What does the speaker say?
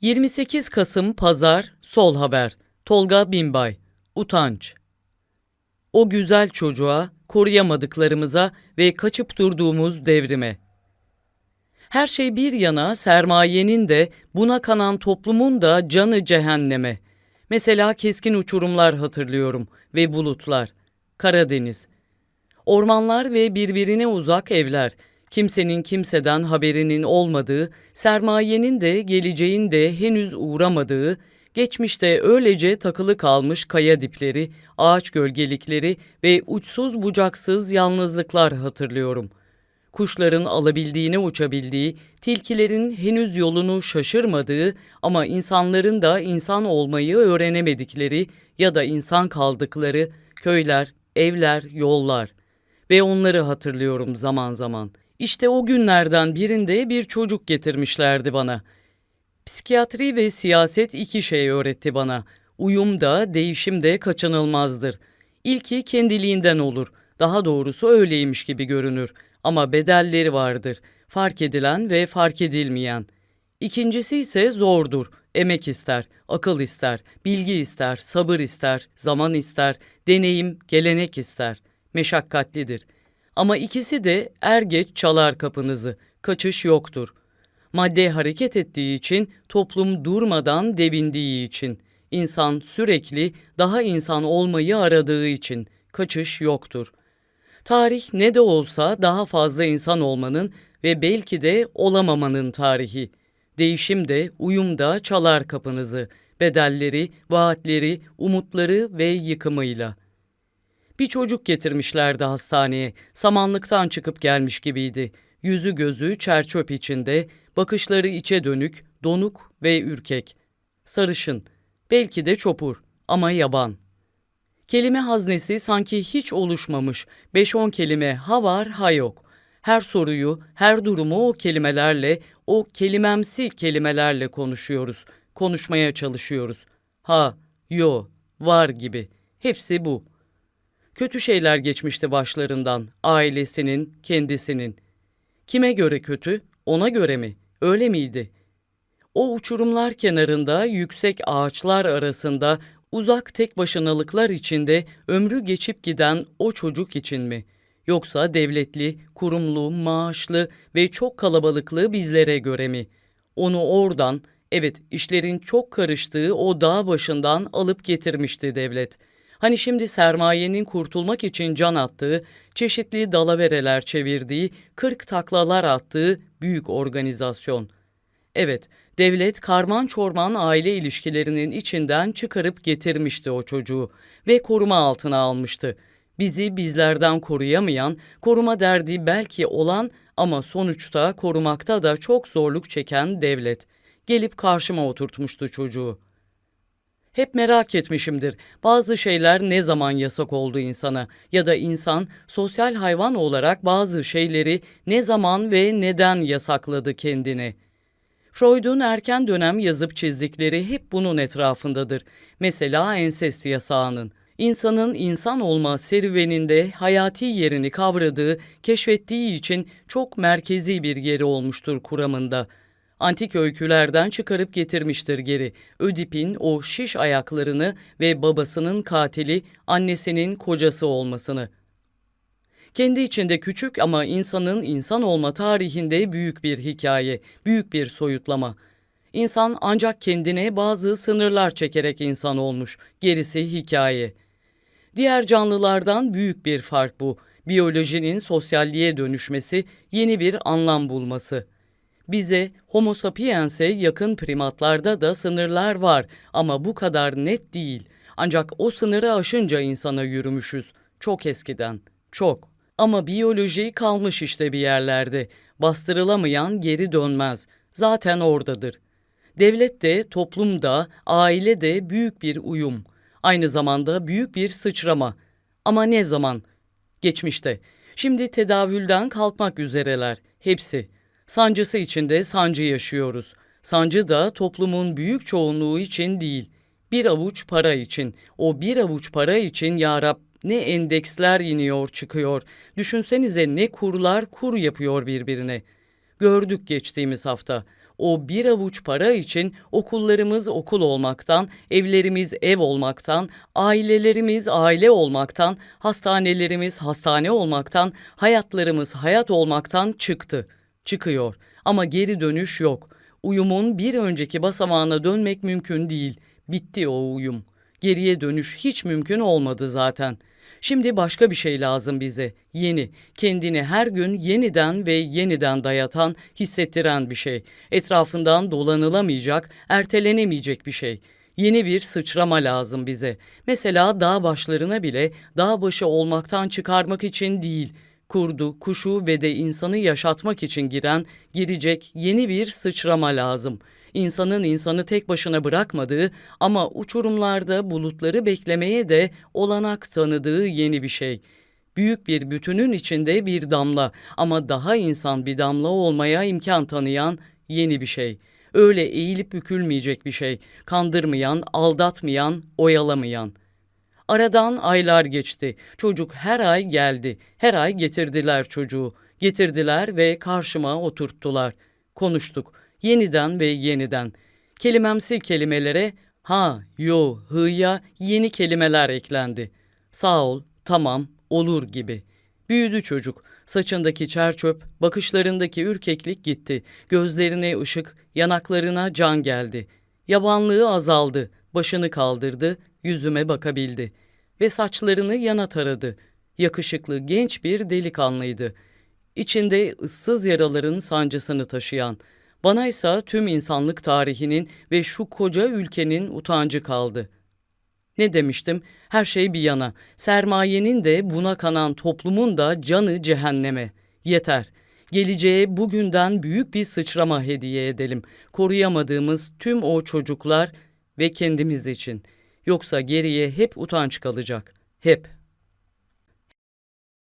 28 Kasım Pazar Sol Haber Tolga Binbay Utanç O güzel çocuğa, koruyamadıklarımıza ve kaçıp durduğumuz devrime. Her şey bir yana sermayenin de buna kanan toplumun da canı cehenneme. Mesela keskin uçurumlar hatırlıyorum ve bulutlar. Karadeniz. Ormanlar ve birbirine uzak evler, kimsenin kimseden haberinin olmadığı, sermayenin de geleceğin de henüz uğramadığı, geçmişte öylece takılı kalmış kaya dipleri, ağaç gölgelikleri ve uçsuz bucaksız yalnızlıklar hatırlıyorum. Kuşların alabildiğine uçabildiği, tilkilerin henüz yolunu şaşırmadığı ama insanların da insan olmayı öğrenemedikleri ya da insan kaldıkları köyler, evler, yollar ve onları hatırlıyorum zaman zaman. İşte o günlerden birinde bir çocuk getirmişlerdi bana. Psikiyatri ve siyaset iki şey öğretti bana. Uyum da, değişim de kaçınılmazdır. İlki kendiliğinden olur. Daha doğrusu öyleymiş gibi görünür. Ama bedelleri vardır. Fark edilen ve fark edilmeyen. İkincisi ise zordur. Emek ister, akıl ister, bilgi ister, sabır ister, zaman ister, deneyim, gelenek ister. Meşakkatlidir.'' Ama ikisi de er geç çalar kapınızı. Kaçış yoktur. Madde hareket ettiği için, toplum durmadan devindiği için, insan sürekli daha insan olmayı aradığı için kaçış yoktur. Tarih ne de olsa daha fazla insan olmanın ve belki de olamamanın tarihi. Değişim de, uyum da çalar kapınızı, bedelleri, vaatleri, umutları ve yıkımıyla.'' Bir çocuk getirmişlerdi hastaneye. Samanlıktan çıkıp gelmiş gibiydi. Yüzü gözü çerçöp içinde, bakışları içe dönük, donuk ve ürkek. Sarışın, belki de çopur ama yaban. Kelime haznesi sanki hiç oluşmamış. Beş on kelime ha var ha yok. Her soruyu, her durumu o kelimelerle, o kelimemsi kelimelerle konuşuyoruz. Konuşmaya çalışıyoruz. Ha, yo, var gibi. Hepsi bu. Kötü şeyler geçmişti başlarından, ailesinin, kendisinin. Kime göre kötü, ona göre mi? Öyle miydi? O uçurumlar kenarında, yüksek ağaçlar arasında, uzak tek başınalıklar içinde ömrü geçip giden o çocuk için mi? Yoksa devletli, kurumlu, maaşlı ve çok kalabalıklı bizlere göre mi? Onu oradan, evet işlerin çok karıştığı o dağ başından alıp getirmişti devlet.'' Hani şimdi sermayenin kurtulmak için can attığı, çeşitli dalavereler çevirdiği, kırk taklalar attığı büyük organizasyon. Evet, devlet karman çorman aile ilişkilerinin içinden çıkarıp getirmişti o çocuğu ve koruma altına almıştı. Bizi bizlerden koruyamayan, koruma derdi belki olan ama sonuçta korumakta da çok zorluk çeken devlet. Gelip karşıma oturtmuştu çocuğu.'' Hep merak etmişimdir. Bazı şeyler ne zaman yasak oldu insana ya da insan sosyal hayvan olarak bazı şeyleri ne zaman ve neden yasakladı kendini. Freud'un erken dönem yazıp çizdikleri hep bunun etrafındadır. Mesela ensest yasağının. İnsanın insan olma serüveninde hayati yerini kavradığı, keşfettiği için çok merkezi bir yeri olmuştur kuramında.'' Antik öykülerden çıkarıp getirmiştir geri. Ödip'in o şiş ayaklarını ve babasının katili annesinin kocası olmasını. Kendi içinde küçük ama insanın insan olma tarihinde büyük bir hikaye, büyük bir soyutlama. İnsan ancak kendine bazı sınırlar çekerek insan olmuş, gerisi hikaye. Diğer canlılardan büyük bir fark bu. Biyolojinin sosyalliğe dönüşmesi, yeni bir anlam bulması.'' Bize Homo sapiens'e yakın primatlarda da sınırlar var ama bu kadar net değil. Ancak o sınırı aşınca insana yürümüşüz. Çok eskiden, çok. Ama biyoloji kalmış işte bir yerlerde. Bastırılamayan geri dönmez. Zaten oradadır. Devlet de, toplum da, aile de büyük bir uyum. Aynı zamanda büyük bir sıçrama. Ama ne zaman? Geçmişte. Şimdi tedavülden kalkmak üzereler. Hepsi. Sancısı içinde sancı yaşıyoruz. Sancı da toplumun büyük çoğunluğu için değil. Bir avuç para için. O bir avuç para için ya Rab ne endeksler iniyor çıkıyor. Düşünsenize ne kurlar kur yapıyor birbirine. Gördük geçtiğimiz hafta. o bir avuç para için okullarımız okul olmaktan, evlerimiz ev olmaktan, ailelerimiz aile olmaktan, hastanelerimiz hastane olmaktan, hayatlarımız hayat olmaktan çıktı. Çıkıyor ama geri dönüş yok. Uyumun bir önceki basamağına dönmek mümkün değil. Bitti o uyum. Geriye dönüş hiç mümkün olmadı zaten. Şimdi başka bir şey lazım bize. Yeni, kendini her gün yeniden ve yeniden dayatan, hissettiren bir şey. Etrafından dolanılamayacak, ertelenemeyecek bir şey. Yeni bir sıçrama lazım bize. Mesela dağ başlarına bile dağ başı olmaktan çıkarmak için değil, kurdu, kuşu ve de insanı yaşatmak için giren, girecek yeni bir sıçrama lazım. İnsanın insanı tek başına bırakmadığı ama uçurumlarda bulutları beklemeye de olanak tanıdığı yeni bir şey. Büyük bir bütünün içinde bir damla ama daha insan bir damla olmaya imkan tanıyan yeni bir şey. Öyle eğilip bükülmeyecek bir şey. Kandırmayan, aldatmayan, oyalamayan. Aradan aylar geçti. Çocuk her ay geldi. Her ay getirdiler çocuğu. Getirdiler ve karşıma oturttular. Konuştuk. Yeniden ve yeniden. Kelimemsi kelimelere ha, yo, hıya yeni kelimeler eklendi. Sağ ol, tamam, olur gibi. Büyüdü çocuk. Saçındaki çerçöp, bakışlarındaki ürkeklik gitti. Gözlerine ışık, yanaklarına can geldi. Yabanlığı azaldı. Başını kaldırdı, yüzüme bakabildi ve saçlarını yana taradı. Yakışıklı genç bir delikanlıydı. İçinde ıssız yaraların sancısını taşıyan. Bana ise tüm insanlık tarihinin ve şu koca ülkenin utancı kaldı. Ne demiştim? Her şey bir yana. Sermayenin de buna kanan toplumun da canı cehenneme. Yeter. Geleceğe bugünden büyük bir sıçrama hediye edelim. Koruyamadığımız tüm o çocuklar ve kendimiz için. Yoksa geriye hep utanç kalacak. Hep.